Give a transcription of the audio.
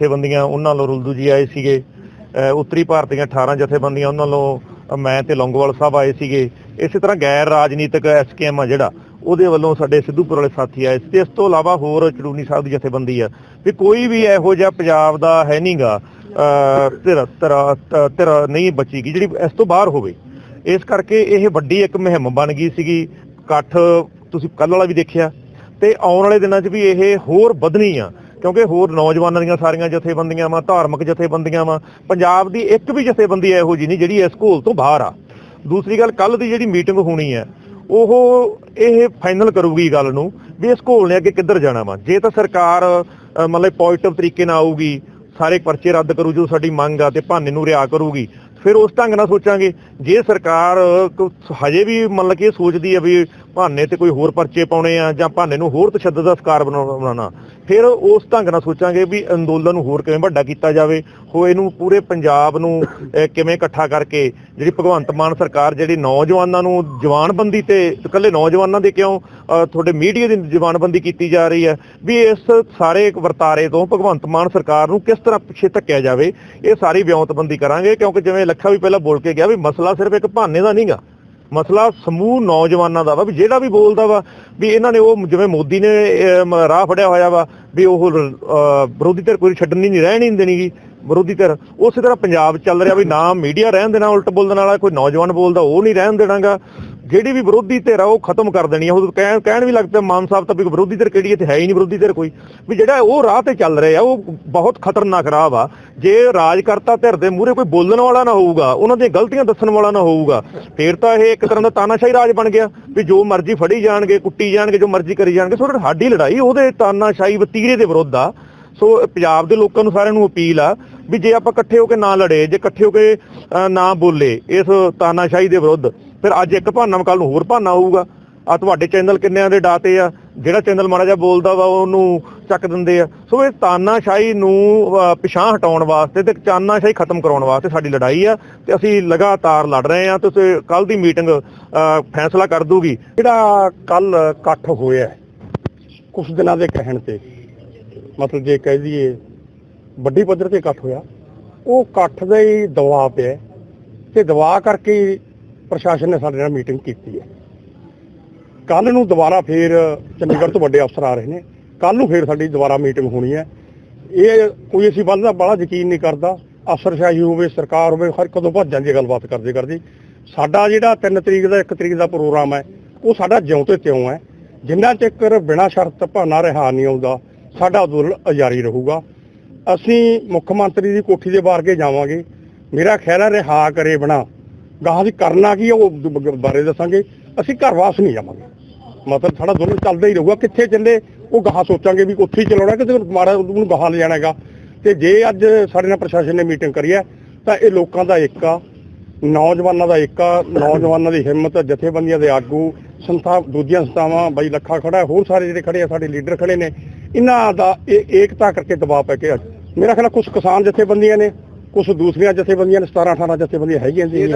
ਜਥੇਬੰਦੀਆਂ ਉਹਨਾਂ ਵੱਲੋਂ ਰੁਲਦੂ ਜੀ ਆਏ ਸੀਗੇ। ਉੱਤਰੀ ਭਾਰਤ ਦੀਆਂ 18 ਜਥੇਬੰਦੀਆਂ ਉਹਨਾਂ ਵੱਲੋਂ ਮੈਂ ਤੇ ਲੌਂਗੋਵਾਲ ਸਾਹਿਬ ਆਏ ਸੀਗੇ। ਇਸੇ ਤਰ੍ਹਾਂ ਗੈਰ ਰਾਜਨੀਤਿਕ ਐਸਕੇਐਮ ਆ ਜਿਹੜਾ, ਉਹਦੇ ਵੱਲੋਂ ਸਾਡੇ ਸਿੱਧੂਪੁਰ ਵਾਲੇ ਸਾਥੀ ਆਏ ਤੇ ਇਸ ਤੋਂ ਇਲਾਵਾ ਹੋਰ ਚੜੂਨੀ ਸਾਹਿਬ ਦੀ ਜਥੇਬੰਦੀ ਆ। ਵੀ ਕੋਈ ਵੀ ਇਹੋ ਜਿਹਾ ਪੰਜਾਬ ਦਾ ਹੈ ਨਹੀਂਗਾ ਤੇਰਾ ਤੇਰਾ ਤੇਰਾ ਨਹੀਂ ਬਚੀਗੀ, ਜਿਹੜੀ ਇਸ ਤੋਂ ਬਾਹਰ ਹੋਵੇ। ਇਸ ਕਰਕੇ ਇਹ ਵੱਡੀ ਇੱਕ ਮੁਹਿੰਮ ਬਣ ਗਈ ਸੀਗੀ। ਇਕੱਠ ਤੁਸੀਂ ਕੱਲ ਵਾਲਾ ਵੀ ਦੇਖਿਆ। ਤੇ ਆਉਣ ਵਾਲੇ ਦਿਨਾਂ 'ਚ ਵੀ ਇਹ ਹੋਰ ਵਧਣੀ ਆ। ਕਿਉਂਕਿ ਹੋਰ ਨੌਜਵਾਨਾਂ ਦੀਆਂ ਸਾਰੀਆਂ ਜਥੇਬੰਦੀਆਂ ਵਾ, ਧਾਰਮਿਕ ਜਥੇਬੰਦੀਆਂ ਵਾ, ਪੰਜਾਬ ਦੀ ਇੱਕ ਵੀ ਜਥੇਬੰਦੀ ਇਹੋ ਜੀ ਨਹੀਂ ਜਿਹੜੀ ਇਸ ਘੋਲ ਤੋਂ ਬਾਹਰ ਆ। ਦੂਸਰੀ ਗੱਲ ਕੱਲ ਦੀ ਜਿਹੜੀ ਮੀਟਿੰਗ ਹੋਣੀ ਹੈ, ਉਹ ਇਹ ਫਾਈਨਲ ਕਰੂਗੀ ਗੱਲ ਨੂੰ ਵੀ ਇਸ ਘੋਲ ਨੇ ਅੱਗੇ ਕਿੱਧਰ ਜਾਣਾ ਵਾ। ਜੇ ਤਾਂ ਸਰਕਾਰ ਮਤਲਬ ਪੋਜ਼ਿਟਿਵ ਤਰੀਕੇ ਨਾਲ ਆਊਗੀ, ਸਾਰੇ ਪਰਚੇ ਰੱਦ ਕਰੂ ਜੋ ਸਾਡੀ ਮੰਗ ਆ ਤੇ ਭਾਨੇ ਨੂੰ ਰਿਆ ਕਰੂਗੀ, ਫਿਰ ਉਸ ਢੰਗ ਨਾਲ ਸੋਚਾਂਗੇ। ਜੇ ਸਰਕਾਰ ਹਜੇ ਵੀ ਮਤਲਬ ਕਿ ਇਹ ਸੋਚਦੀ ਹੈ ਵੀ ਭਾਨੇ ਤੇ ਕੋਈ ਹੋਰ ਪਰਚੇ ਪਾਉਣੇ ਆ ਜਾਂ ਭਾਨੇ ਨੂੰ ਹੋਰ ਤਸ਼ੱਦਦ ਦਾ ਸ਼ਿਕਾਰ ਬਣਾਉਣਾ ਬਣਾਉਣਾ। ਫਿਰ ਉਸ ਢੰਗ ਨਾਲ ਸੋਚਾਂਗੇ ਵੀ ਅੰਦੋਲਨ ਨੂੰ ਹੋਰ ਕਿਵੇਂ ਵੱਡਾ ਕੀਤਾ ਜਾਵੇ। ਹੋ ਇਹਨੂੰ ਪੂਰੇ ਪੰਜਾਬ ਨੂੰ ਕਿਵੇਂ ਇਕੱਠਾ ਕਰਕੇ ਜਿਹੜੀ ਭਗਵੰਤ ਮਾਨ ਸਰਕਾਰ ਜਿਹੜੀ ਨੌਜਵਾਨਾਂ ਨੂੰ ਜਵਾਨਬੰਦੀ ਤੇ ਇਕੱਲੇ ਨੌਜਵਾਨਾਂ ਦੇ ਕਿਉਂ ਅਹ, ਤੁਹਾਡੇ ਮੀਡੀਆ ਦੀ ਜਵਾਨਬੰਦੀ ਕੀਤੀ ਜਾ ਰਹੀ ਹੈ ਵੀ ਇਸ ਸਾਰੇ ਵਰਤਾਰੇ ਤੋਂ ਭਗਵੰਤ ਮਾਨ ਸਰਕਾਰ ਨੂੰ ਕਿਸ ਤਰ੍ਹਾਂ ਪਿੱਛੇ ਧੱਕਿਆ ਜਾਵੇ ਇਹ ਸਾਰੀ ਵਿਉਂਤਬੰਦੀ ਕਰਾਂਗੇ ਕਿਉਂਕਿ ਜਿਵੇਂ ਲੱਖਾ ਵੀ ਪਹਿਲਾਂ ਬੋਲ ਕੇ ਗਿਆ ਵੀ ਮਸਲਾ ਸਿਰਫ ਇੱਕ ਭਾਨੇ ਦਾ ਨਹੀਂਗਾ ਮਸਲਾ ਸਮੂਹ ਨੌਜਵਾਨਾਂ ਦਾ ਵਾ ਵੀ ਜਿਹੜਾ ਵੀ ਬੋਲਦਾ ਵਾ ਵੀ ਇਹਨਾਂ ਨੇ ਉਹ ਜਿਵੇਂ ਮੋਦੀ ਨੇ ਰਾਹ ਫੜਿਆ ਹੋਇਆ ਵਾ ਵੀ ਉਹ ਅਹ, ਵਿਰੋਧੀ ਧਿਰ ਕੋਈ ਛੱਡਣੀ ਨਹੀਂ ਰਹਿਣ ਹੀ ਨਹੀਂ ਦੇਣੀਗੀ। ਵਿਰੋਧੀ ਧਿਰ। ਉਸੇ ਤਰ੍ਹਾਂ ਪੰਜਾਬ ਚੱਲ ਰਿਹਾ ਵੀ ਨਾ ਮੀਡੀਆ ਰਹਿਣ ਦੇਣਾ, ਉਲਟ ਬੋਲਣ ਵਾਲਾ ਕੋਈ ਨੌਜਵਾਨ ਬੋਲਦਾ, ਉਹ ਨਹੀਂ ਰਹਿਣ ਦੇਣਾਗਾ। ਜਿਹੜੀ ਵੀ ਵਿਰੋਧੀ ਧਿਰ ਆ, ਉਹ ਖਤਮ ਕਰ ਦੇਣੀ ਆ। ਉਹ ਕਹਿਣ ਕਹਿਣ ਵੀ ਲੱਗਦਾ ਮਾਨ ਸਾਹਿਬ ਤਾਂ ਵੀ ਵਿਰੋਧੀ ਧਿਰ ਕਿਹੜੀ ਇੱਥੇ ਹੈ ਹੀ ਨਹੀਂ, ਵਿਰੋਧੀ ਧਿਰ ਕੋਈ। ਵੀ ਜਿਹੜਾ ਉਹ ਰਾਹ ਤੇ ਚੱਲ ਰਿਹਾ, ਉਹ ਬਹੁਤ ਖਤਰਨਾਕ ਰਾਹ ਵਾ। ਜੇ ਰਾਜਕਰਤਾ ਧਿਰ ਦੇ ਮੂਹਰੇ ਕੋਈ ਬੋਲਣ ਵਾਲਾ ਨਾ ਹੋਊਗਾ, ਉਹਨਾਂ ਦੀਆਂ ਗਲਤੀਆਂ ਦੱਸਣ ਵਾਲਾ ਨਾ ਹੋਊਗਾ, ਫੇਰ ਤਾਂ ਇਹ ਇੱਕ ਤਰ੍ਹਾਂ ਦਾ ਤਾਨਾਸ਼ਾਹੀ ਰਾਜ ਬਣ ਗਿਆ। ਵੀ ਜੋ ਮਰਜ਼ੀ ਫੜੀ ਜਾਣਗੇ, ਕੁੱਟੀ ਜਾਣਗੇ, ਜੋ ਮਰਜ਼ੀ ਕਰੀ ਜਾਣਗੇ, ਸੋ ਸਾਡੀ ਲੜਾਈ, ਉਹਦੇ ਤਾਨਾਸ਼ਾਹੀ ਵਤੀਰੇ ਦੇ ਵਿਰੁੱਧ ਆ। ਸੋ ਪੰਜਾਬ ਦੇ ਲੋਕਾਂ ਨੂੰ ਸਾਰਿਆਂ ਨੂੰ ਅਪੀਲ ਆ ਵੀ ਜੇ ਆਪਾਂ ਇਕੱਠੇ ਹੋ ਕੇ ਨਾ ਲੜੇ ਜੇ ਇਕੱਠੇ ਹੋ ਕੇ ਨਾ ਬੋਲੇ ਇਸ ਤਾਨਾਸ਼ਾਹੀ ਦੇ ਵਿਰੁੱਧ ਫਿਰ ਅੱਜ ਇੱਕ ਭਾਨਾ ਕੱਲ ਨੂੰ ਹੋਰ ਭਾਨਾ ਹੋਊਗਾ। ਆ ਤੁਹਾਡੇ ਚੈਨਲ ਕਿੰਨਿਆਂ ਦੇ ਡਾਤੇ ਆ? ਜਿਹੜਾ ਚੈਨਲ ਮਾੜਾ ਜਿਹਾ ਬੋਲਦਾ ਵਾ ਉਹਨੂੰ ਚੱਕ ਦਿੰਦੇ ਆ। ਸੋ ਇਹ ਤਾਨਾਸ਼ਾਹੀ ਨੂੰ ਅ, ਪਿਛਾਂਹ ਹਟਾਉਣ ਵਾਸਤੇ ਤੇ ਤਾਨਾਸ਼ਾਹੀ ਖਤਮ ਕਰਾਉਣ ਵਾਸਤੇ ਸਾਡੀ ਲੜਾਈ ਆ ਤੇ ਅਸੀਂ ਲਗਾਤਾਰ ਲੜ ਰਹੇ ਆ ਤੇ ਕੱਲ ਦੀ ਮੀਟਿੰਗ ਫੈਸਲਾ ਕਰ ਦੂਗੀ। ਜਿਹੜਾ ਕੱਲ ਇਕੱਠ ਹੋਇਆ ਹੈ, ਕੁਝ ਦਿਨਾਂ ਦੇ ਕਹਿਣ ਤੇ ਮਤਲਬ ਜੇ ਕਹਿ ਦਈਏ ਵੱਡੀ ਪੱਧਰ ਤੇ ਇਕੱਠ ਹੋਇਆ, ਉਹ ਇਕੱਠ ਦਾ ਹੀ ਦਬਾਅ ਪਿਆ ਤੇ ਦਬਾਅ ਕਰਕੇ ਪ੍ਰਸ਼ਾਸਨ ਨੇ ਸਾਡੇ ਨਾਲ ਮੀਟਿੰਗ ਕੀਤੀ ਹੈ। ਕੱਲ ਨੂੰ ਦੁਬਾਰਾ ਫੇਰ ਚੰਡੀਗੜ੍ਹ ਤੋਂ ਵੱਡੇ ਅਫਸਰ ਆ ਰਹੇ ਨੇ ਕੱਲ ਨੂੰ ਫੇਰ ਸਾਡੀ ਦੁਬਾਰਾ ਮੀਟਿੰਗ ਹੋਣੀ ਹੈ। ਇਹ ਕੋਈ ਅਸੀਂ ਵੱਲ ਦਾ ਬੜਾ ਯਕੀਨ ਨਹੀਂ ਕਰਦਾ ਅਫਸਰਸ਼ਾਹੀ ਹੋਵੇ, ਸਰਕਾਰ ਹੋਵੇ, ਹਰ ਕਦੋਂ ਭੱਜ ਜਾਂਦੀ ਹੈ ਗੱਲਬਾਤ ਕਰਦੇ ਕਰਦੇ। ਸਾਡਾ ਜਿਹੜਾ 3 ਤਰੀਕ ਦਾ 1 ਤਰੀਕ ਦਾ ਪ੍ਰੋਗਰਾਮ ਹੈ, ਉਹ ਸਾਡਾ ਜਿਉਂ ਤੇ ਤਿਉਂ ਹੈ। ਜਿੰਨਾ ਚਿਰ ਬਿਨਾਂ ਸ਼ਰਤ ਭਾਨਾ ਰਿਹਾ ਨਹੀਂ ਆਉਂਦਾ ਸਾਡਾ ਅੰਦੋਲਨ ਜਾਰੀ ਰਹੂਗਾ। ਅਸੀਂ ਮੁੱਖ ਮੰਤਰੀ ਦੀ ਕੋਠੀ ਦੇ ਬਾਹਰ ਕੇ ਜਾਵਾਂਗੇ। ਮੇਰਾ ਖਿਆਲ ਹੈ ਰਿਹਾ ਕਰੇ ਬਣਾ। ਗਾਹਾਂ ਦੀ ਕਰਨਾ ਕੀ ਉਹ ਬਾਰੇ ਦੱਸਾਂਗੇ। ਅਸੀਂ ਘਰ ਵਾਪਸ ਨਹੀਂ ਜਾਵਾਂਗੇ। ਮਤਲਬ ਸਾਡਾ ਅੰਦੋਲਨ ਚੱਲਦਾ ਹੀ ਰਹੂਗਾ। ਕਿੱਥੇ ਚੱਲੇ, ਉਹ ਗਾਹਾਂ ਸੋਚਾਂਗੇ ਵੀ ਉੱਥੇ ਹੀ ਚਲਾਉਣਾ ਕਿ ਮਾੜਾ ਉਹਨੂੰ ਗਾਹਾਂ ਲੈ ਜਾਣਾ ਹੈਗਾ। ਤੇ ਜੇ ਅੱਜ ਸਾਡੇ ਨਾਲ ਪ੍ਰਸ਼ਾਸਨ ਨੇ ਮੀਟਿੰਗ ਕਰੀ ਹੈ, ਤਾਂ ਇਹ ਲੋਕਾਂ ਦਾ ਇੱਕ ਆ, ਨੌਜਵਾਨਾਂ ਦਾ ਇੱਕ ਆ, ਨੌਜਵਾਨਾਂ ਦੀ ਹਿੰਮਤ, ਜਥੇਬੰਦੀਆਂ ਦੇ ਆਗੂ, ਸੰਸਥਾ, ਦੂਜੀਆਂ ਸੰਸਥਾਵਾਂ, ਬਾਈ ਲੱਖਾ ਖੜਾ, ਹੋਰ ਸਾਰੇ ਜਿਹੜੇ ਖੜੇ ਆ, ਸਾਡੇ ਲੀਡਰ ਖੜੇ ਨੇ। ਇਹਨਾਂ ਦਾ ਇਹ ਏਕਤਾ ਕਰਕੇ ਦਬਾਅ ਪੈ ਕੇ ਅੱਜ। ਮੇਰਾ ਖਿਆਲ ਕੁਝ ਕਿਸਾਨ ਜਥੇਬੰਦੀਆਂ ਨੇ ਕੁਝ ਦੂਸਰੀਆਂ ਜਥੇਬੰਦੀਆਂ ਨੇ 17 18 ਜਥੇਬੰਦੀਆਂ ਹੈਗੀਆਂ ਜੀ।